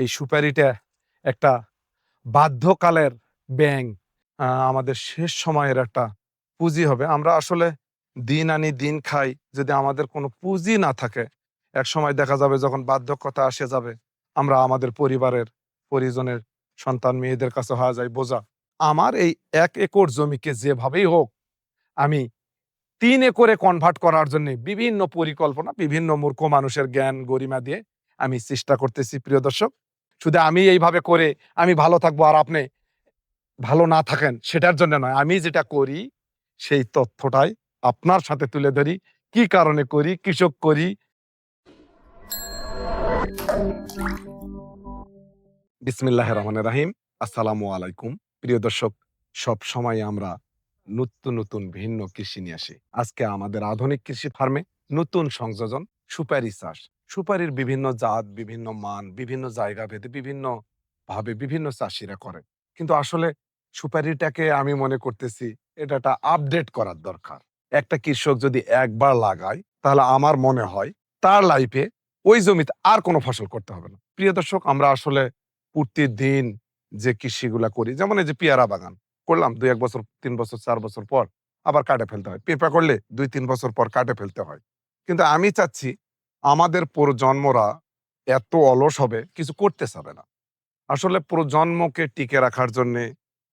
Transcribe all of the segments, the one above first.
এই সুপারিটা একটা বাধ্যকালের ব্যাং আমাদের শেষ সময়ের একটা পুঁজি হবে। আমরা আসলে দিন আনি দিন খাই, যদি আমাদের কোনো পুঁজি না থাকে, এক সময় দেখা যাবে যখন বার্ধক্যতা আসে যাবে, আমরা আমাদের পরিবারের পরিজনের সন্তান মেয়েদের কাছে হওয়া যায় বোঝা। আমার এই এক একর জমিকে যেভাবেই হোক, আমি তিন একরে কনভার্ট করার জন্য বিভিন্ন পরিকল্পনা, বিভিন্ন মূর্খ মানুষের জ্ঞান গরিমা দিয়ে আমি চেষ্টা করতেছি, প্রিয় দর্শক। শুধু আমি এইভাবে করে, আমি ভালো থাকব আর আপনি ভালো না থাকেন, সেটার জন্য নয়। আমি যেটা করি, সেই তথ্যটাই আপনার সাথে তুলে ধরি, কি কারণে করি, কৃষক করি। বিসমিল্লাহ রহমান রাহিম। আসসালামু আলাইকুম। প্রিয় দর্শক, সব সময় আমরা নতুন নতুন, ভিন্ন কৃষি নিয়ে আসি। আজকে আমাদের আধুনিক কৃষি ফার্মে নতুন সংযোজন সুপারি চাষ। সুপারির বিভিন্ন জাত, বিভিন্ন মান, বিভিন্ন জায়গা ভেদে বিভিন্ন ভাবে বিভিন্ন চাষিরা করে। কিন্তু আসলে সুপারিটাকে আমি মনে করতেছি এটা একটা আপডেট করার দরকার। একটা কৃষক যদি একবার লাগায়, তাহলে আমার মনে হয় তার লাইফে ওই জমিতে আর কোনো ফসল করতে হবে না। প্রিয় দর্শক, আমরা আসলে প্রতিদিন যে কৃষিগুলা করি, যেমন এই যে পেয়ারা বাগান করলাম, দুই এক বছর, তিন বছর, চার বছর পর আবার কাটে ফেলতে হয়। পেঁপা করলে দুই, তিন বছর পর কাটে ফেলতে হয়। কিন্তু আমি চাচ্ছি আমাদের প্রজন্মরা এত অলস হবে, কিছু করতে চাবে না। আসলে প্রজন্মকে টিকে রাখার জন্য,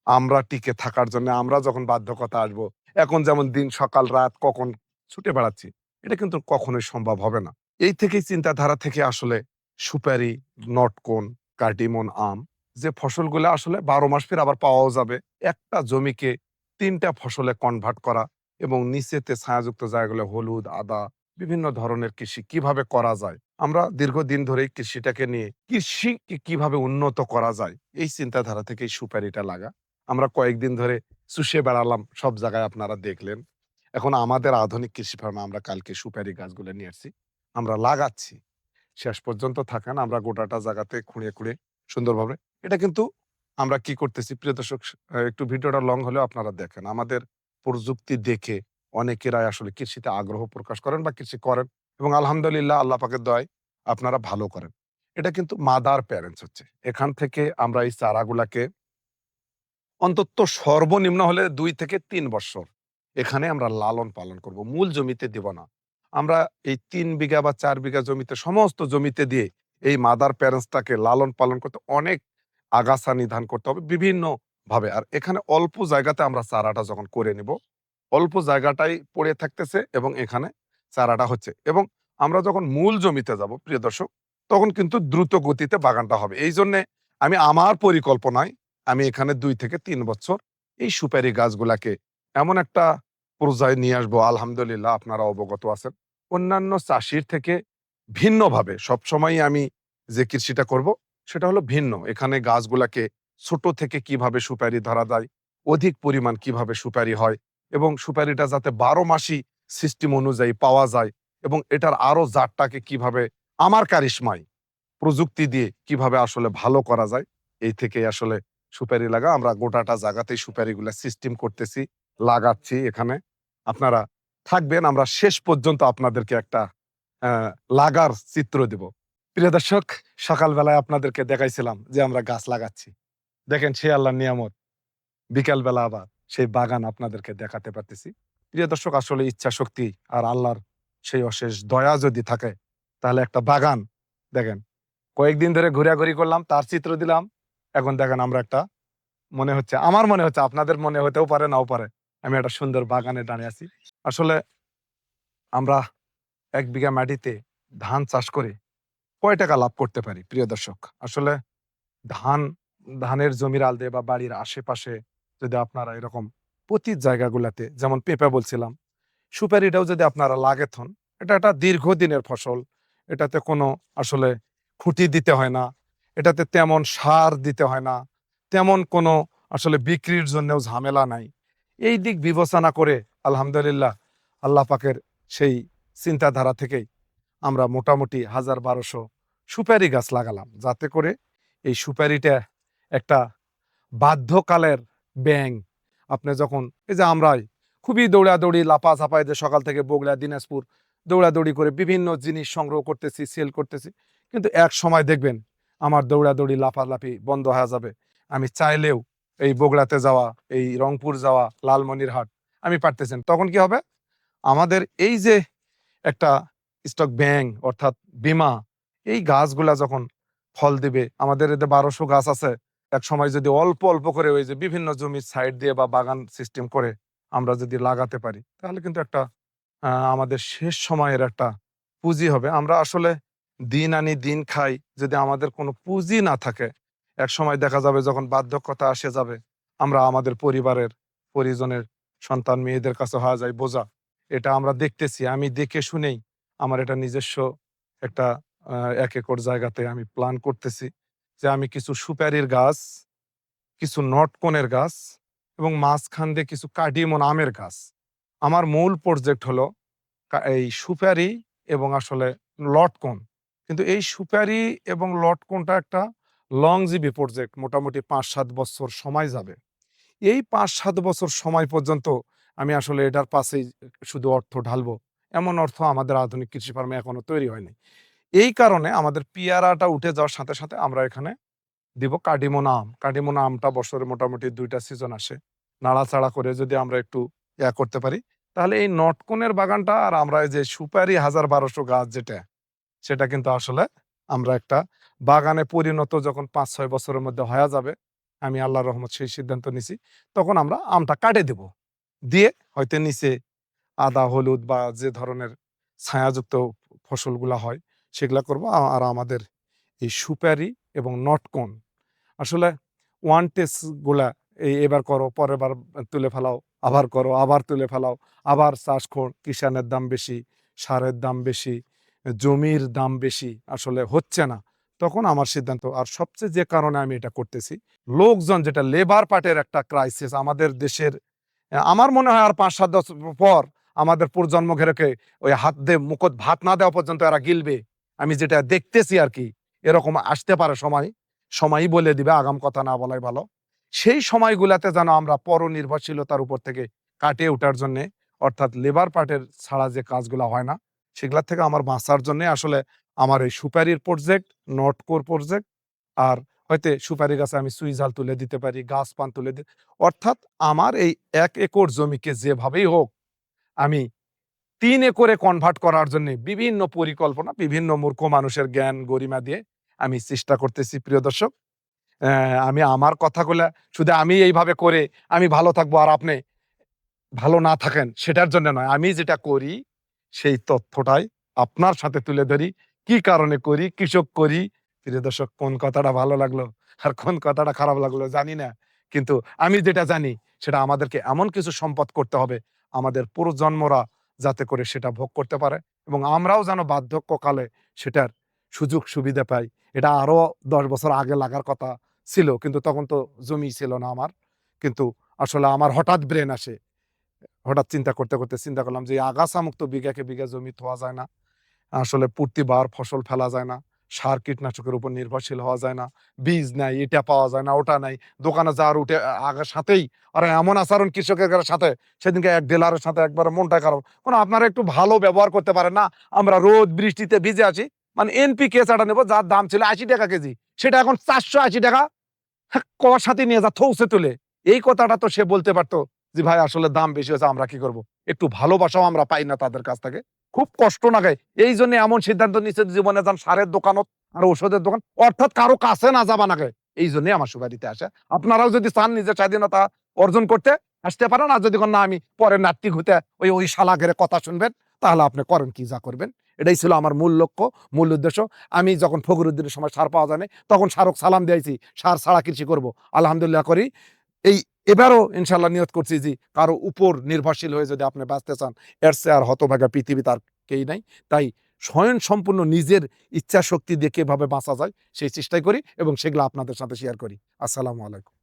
আমরা টিকে থাকার জন্য, আমরা যখন বাধ্যকতা আসব, এখন যেমন দিন, সকাল, রাত, কখন ছুটে বেড়াচ্ছি, এটা কিন্তু কখনোই সম্ভব হবে না। এই থেকেই চিন্তাধারা থেকে আসলে সুপারি, নটকোন, কার্ডিমন আম, যে ফসলগুলো আসলে বারো মাস ফের আবার পাওয়াও যাবে, একটা জমিকে তিনটা ফসলে কনভার্ট করা এবং নিচেতে ছায়াযুক্ত জায়গাগুলো হলুদ, আদা বিভিন্ন ধরনের কৃষি কীভাবে করা যায়? আমরা দীর্ঘদিন ধরে কৃষিটাকে নিয়ে কৃষি কীভাবে উন্নত করা যায়? এই চিন্তাধারা থেকে সুপারিটা লাগা। আমরা কয়েকদিন ধরে চুষে বেড়ালাম, সব জায়গায় আপনারা দেখলেন। এখন আমাদের আধুনিক কৃষি ফার্মে আমরা কালকে সুপারি গাছগুলো নিয়ে আসছি। আমরা লাগাচ্ছি। শেষ পর্যন্ত থাকেন, আমরা গোটাটা জায়গাতে খুঁড়ে খুঁড়ে সুন্দরভাবে। এটা কিন্তু আমরা কি করতেছি? প্রিয় দর্শক একটু ভিডিওটা লং হলেও আপনারা দেখেন। আমাদের প্রযুক্তি দেখে অনেকেরাই আসলে কৃষিতে আগ্রহ প্রকাশ করেন বা কৃষি করেন এবং আলহামদুলিল্লাহ আল্লাহ পাকের দয় আপনারা ভালো করেন। এটা কিন্তু মাদার প্যারেন্টস হচ্ছে। এখান থেকে আমরা এই চারাগুলাকে অন্তত সর্বনিম্ন হলে দুই থেকে তিন বছর এখানে আমরা লালন পালন করব। মূল জমিতে দেব না। আমরা এই তিন বিঘা বা চার বিঘা জমিতে সমস্ত জমিতে দিয়ে এই মাদার প্যারেন্টসটাকে লালন পালন করতে অনেক আগাছা নিধান করতে হবে বিভিন্ন ভাবে আর এখানে অল্প জায়গাতে আমরা চারাটা যখন করে নিব অল্প জায়গাটাই পড়ে থাকতেছে এবং এখানে চারাটা হচ্ছে। এবং আমরা যখন মূল জমিতে যাব, প্রিয় দর্শক, তখন কিন্তু দ্রুত গতিতে বাগানটা হবে। এই জন্যে আমি আমার পরিকল্পনায় আমি এখানে দুই থেকে তিন বছর এই সুপারি গাছগুলাকে এমন একটা পর্যায়ে নিয়ে আসব, আলহামদুলিল্লাহ আপনারা অবগত আছেন। অন্যান্য চাষির থেকে ভিন্নভাবে সবসময় আমি যে কৃষিটা করব, সেটা হলো ভিন্ন। এখানে গাছগুলাকে ছোট থেকে কীভাবে সুপারি ধরা যায়, অধিক পরিমাণ কীভাবে সুপারি হয় এবং সুপারিটা যাতে বারো মাসি সিস্টেম অনুযায়ী পাওয়া যায় এবং এটার আরও জাতটাকে কীভাবে আমার কারিশমায় প্রযুক্তি দিয়ে কীভাবে আসলে ভালো করা যায়, এই থেকে আসলে সুপারি লাগা। আমরা গোটাটা জায়গাতেই সুপারিগুলা সিস্টেম করতেছি, লাগাচ্ছি এখানে। আপনারা থাকবেন, আমরা শেষ পর্যন্ত আপনাদেরকে একটা লাগার চিত্র দিব। প্রিয় দর্শক, সকালবেলায় আপনাদেরকে দেখাইছিলাম যে আমরা গাছ লাগাচ্ছি। দেখেন সে আল্লাহর নিয়ামত। বিকালবেলা আবার। সেই বাগান আপনাদেরকে দেখাতে পারতেছি। প্রিয় দর্শক, আসলে ইচ্ছা শক্তি আর আল্লাহর সেই অশেষ দয়া যদি থাকে, তাহলে একটা বাগান, দেখেন, কয়েকদিন ধরে ঘোরাঘুরি করলাম, তার চিত্র দিলাম, এখন দেখেন আমরা একটা মনে হচ্ছে, আমার মনে হচ্ছে, আপনাদের মনে হতেও পারে, নাও পারে, আমি একটা সুন্দর বাগানে দাঁড়িয়ে আছি। আসলে আমরা এক বিঘা মাটিতে ধান চাষ করে কয় টাকা লাভ করতে পারি, প্রিয় দর্শক? আসলে ধান, ধানের জমির আলদে বা বাড়ির আশেপাশে যদি আপনারা এরকম প্রতি জায়গাগুলাতে, যেমন পেঁপে বলছিলাম, সুপারিটাও যদি আপনারা লাগেথন এটা একটা দীর্ঘদিনের ফসল, এটাতে কোনো আসলে খুঁটি দিতে হয় না, এটাতে তেমন সার দিতে হয় না, তেমন কোনো আসলে বিক্রির জন্যও ঝামেলা নাই। এই দিক বিবেচনা করে আলহামদুলিল্লাহ আল্লাহ পাকের সেই চিন্তাধারা থেকেই আমরা মোটামুটি হাজার বারোশো সুপারি গাছ লাগালাম, যাতে করে এই সুপারিটা একটা বাধ্যকালের ব্যাং আপনি যখন, এই যে আমরাই, খুবই দৌড়াদৌড়ি লাপা ঝাপাই যে সকাল থেকে বগুড়া, দিনাজপুর, দৌড়াদৌড়ি করে বিভিন্ন জিনিস সংগ্রহ করতেছি সেল করতেছি। কিন্তু এক সময় দেখবেন, আমার দৌড়াদৌড়ি লাফালাফি বন্ধ হয়ে যাবে। আমি চাইলেও এই বগুড়াতে যাওয়া, এই রংপুর যাওয়া, লালমনিরহাট, আমি পারতেছেন তখন কি হবে? আমাদের এই যে একটা স্টক ব্যাংক অর্থাৎ বিমা, এই গাছগুলা যখন ফল দিবে, আমাদের এতে বারোশো গাছ আছে এক সময় যদি অল্প অল্প করে ওই যে বিভিন্ন জমির সাইড দিয়ে বা বাগান সিস্টেম করে আমরা যদি লাগাতে পারি, তাহলে কিন্তু একটা আমাদের শেষ সময়ের একটা পুঁজি হবে। আমরা আসলে দিন আনি, দিন খাই, যদি আমাদের কোনো পুঁজি না থাকে, এক সময় দেখা যাবে যখন বার্ধক্যতা আসে যাবে, আমরা আমাদের পরিবারের, পরিজনের সন্তান, মেয়েদের কাছে হওয়া যায় বোঝা। এটা আমরা দেখতেছি, আমি দেখে শুনেই আমার এটা নিজস্ব একটা এক একর জায়গাতে আমি প্ল্যান করতেছি। যে আমি কিছু সুপারির গাছ, কিছু নটকনের গাছ এবং মাঝখান দিয়ে কিছু কাডিমন আমের গাছ। আমার মূল প্রজেক্ট হলো এই সুপারি এবং আসলে লটকন কিন্তু এই সুপারি এবং লটকনটা একটা লং জিবি প্রজেক্ট মোটামুটি পাঁচ সাত বছর সময় যাবে। এই পাঁচ সাত বছর সময় পর্যন্ত আমি আসলে এটার পাশেই শুধু অর্থ ঢালবো। এমন অর্থ আমাদের আধুনিক কৃষি ফার্মে এখনও তৈরি হয়নি। এই কারণে আমাদের পিয়ারাটা উঠে যাওয়ার সাথে সাথে আমরা এখানে দিব কাডিমোনা আম কাডিমোনা আমটা বছরে মোটামুটি দুইটা সিজন আসে। নাড়াচাড়া করে যদি আমরা একটু ইয়া করতে পারি, তাহলে এই নটকনের বাগানটা আর আমরা যে সুপারি হাজার বারোশো গাছ যেটা, সেটা কিন্তু আসলে আমরা একটা বাগানে পরিণত যখন পাঁচ ছয় বছরের মধ্যে হয়ে যাবে, আমি আল্লাহ রহমত সেই সিদ্ধান্ত নিছি, তখন আমরা আমটা কাটে দেব। দিয়ে হয়তো নিচে আদা, হলুদ বা যে ধরনের ছায়াযুক্ত ফসলগুলা হয় সেগুলা করব। আর আমাদের এই সুপারি এবং নটকন আসলে ওয়ান টেস্টগুলা এই এবার করো পরের বার তুলে ফেলাও, আবার করো, আবার তুলে ফেলাও, আবার চাষ কর কিষানের দাম বেশি, সারের দাম বেশি, জমির দাম বেশি, আসলে হচ্ছে না। তখন আমার সিদ্ধান্ত, আর সবচেয়ে যে কারণে আমি এটা করতেছি, লোকজন যেটা লেবার পার্টের একটা ক্রাইসিস আমাদের দেশের আমার মনে হয় আর পাঁচ, সাত বছর পর আমাদের প্রজন্ম ঘেরকে ওই হাত দিয়ে মুখত ভাত না দেওয়া পর্যন্ত এরা গিলবে। আমি যেটা দেখতেছি আর কি, এরকম আসতে পারে সময় সময়ই বলে দিবে, আগাম কথা না বলাই ভালো। সেই সময়গুলাতে যেন আমরা পরনির্ভরশীলতার উপর থেকে কাটিয়ে ওঠার জন্যে, অর্থাৎ লেবার পার্টের ছাড়া যে কাজগুলো হয় না, সেগুলা থেকে আমার বাঁচার জন্য আসলে আমার এই সুপারির প্রজেক্ট নটকোর প্রজেক্ট আর হয়তো সুপারি গাছে আমি সুইজাল তুলে দিতে পারি, গাছ পান তুলে দিতে অর্থাৎ আমার এই এক একর জমিকে যেভাবেই হোক, আমি তিন একরে কনভার্ট করার জন্য বিভিন্ন পরিকল্পনা, বিভিন্ন মূর্খ মানুষের জ্ঞান গরিমা দিয়ে আমি চেষ্টা করতেছি, প্রিয় দর্শক। আমি আমার কথাগুলো শুধু আমি এইভাবে করে আমি ভালো থাকব আর আপনি ভালো না থাকেন, সেটার জন্য নয়। আমি যেটা করি, সেই তথ্যটাই আপনার সাথে তুলে ধরি, কি কারণে করি কৃষক করি? প্রিয় দর্শক, কোন কথাটা ভালো লাগল আর কোন কথাটা খারাপ লাগল জানি না। কিন্তু আমি যেটা জানি, সেটা আমাদেরকে এমন কিছু সম্পদ করতে হবে, আমাদের প্রজন্মরা যাতে করে সেটা ভোগ করতে পারে এবং আমরাও যেন বার্ধক্যকালে সেটার সুযোগ সুবিধা পাই। এটা আরও দশ বছর আগে লাগার কথা ছিল, কিন্তু তখন তো জমি ছিল না আমার। কিন্তু আসলে আমার হঠাৎ ব্রেন আসে। হঠাৎ চিন্তা করতে করতে চিন্তা করলাম যে আগাছামুক্ত আগাছা মুক্ত বিঘাকে বিঘা জমি থোয়া যায় না। আসলে প্রতিবার ফসল ফেলা যায় না। সার কীটনাশকের উপর নির্ভরশীল হওয়া যায় না বীজ নাই এটা পাওয়া যায় না ওটা নাই দোকানে যাওয়ার উঠে আগের সাথেই আর এমন আচরণ কৃষকের সাথে সেদিনকে এক ডিলারের সাথে একবার মনটা খারাপ কোনো আপনারা একটু ভালো ব্যবহার করতে পারেন না আমরা রোদ বৃষ্টিতে ভিজে আছি মানে এনপি কেসাটা নেব যার দাম ছিল আশি টাকা কেজি সেটা এখন চারশো আশি টাকা হ্যাঁ, কর সাথে নিয়ে যা থৌসে তুলে এই কথাটা তো সে বলতে পারতো যে ভাই আসলে দাম বেশি হয়েছে আমরা কি করব? একটু ভালোবাসাও আমরা পাই না তাদের কাছ থেকে। খুব কষ্ট লাগে এই জন্য এমন সিদ্ধান্ত নিচ্ছে জীবনে যান সারের দোকানত আর ওষুধের দোকান। অর্থাৎ কারও কাছে না যাবা নাগে এই জন্যই আমার সুপারিতে আসে। আপনারাও যদি চান নিজের স্বাধীনতা অর্জন করতে, আসতে পারেন। আর যদি না, আমি পরে নাট্যিক হতে ওই ওই শালাগের কথা শুনবেন, তাহলে আপনি করেন কি যা করবেন। এটাই ছিল আমার মূল লক্ষ্য, মূল উদ্দেশ্য। আমি যখন ফখরুদ্দিনের সময় সার পাওয়া যায় তখন সারক সালাম দিয়েছি, সার ছাড়া কৃষি করব। আলহামদুলিল্লাহ করি। এই এবারও ইনশাল্লাহ নিয়ত করছি যে কারও উপর নির্ভরশীল হয়ে যদি আপনি বাঁচতে চান, এর সে আর হতভাগা পৃথিবী তার কেই নাই। তাই স্বয়ং সম্পূর্ণ নিজের ইচ্ছা শক্তি দিয়ে কীভাবে বাঁচা যায়, সেই চেষ্টাই করি এবং সেগুলো আপনাদের সাথে শেয়ার করি। আসসালামু আলাইকুম।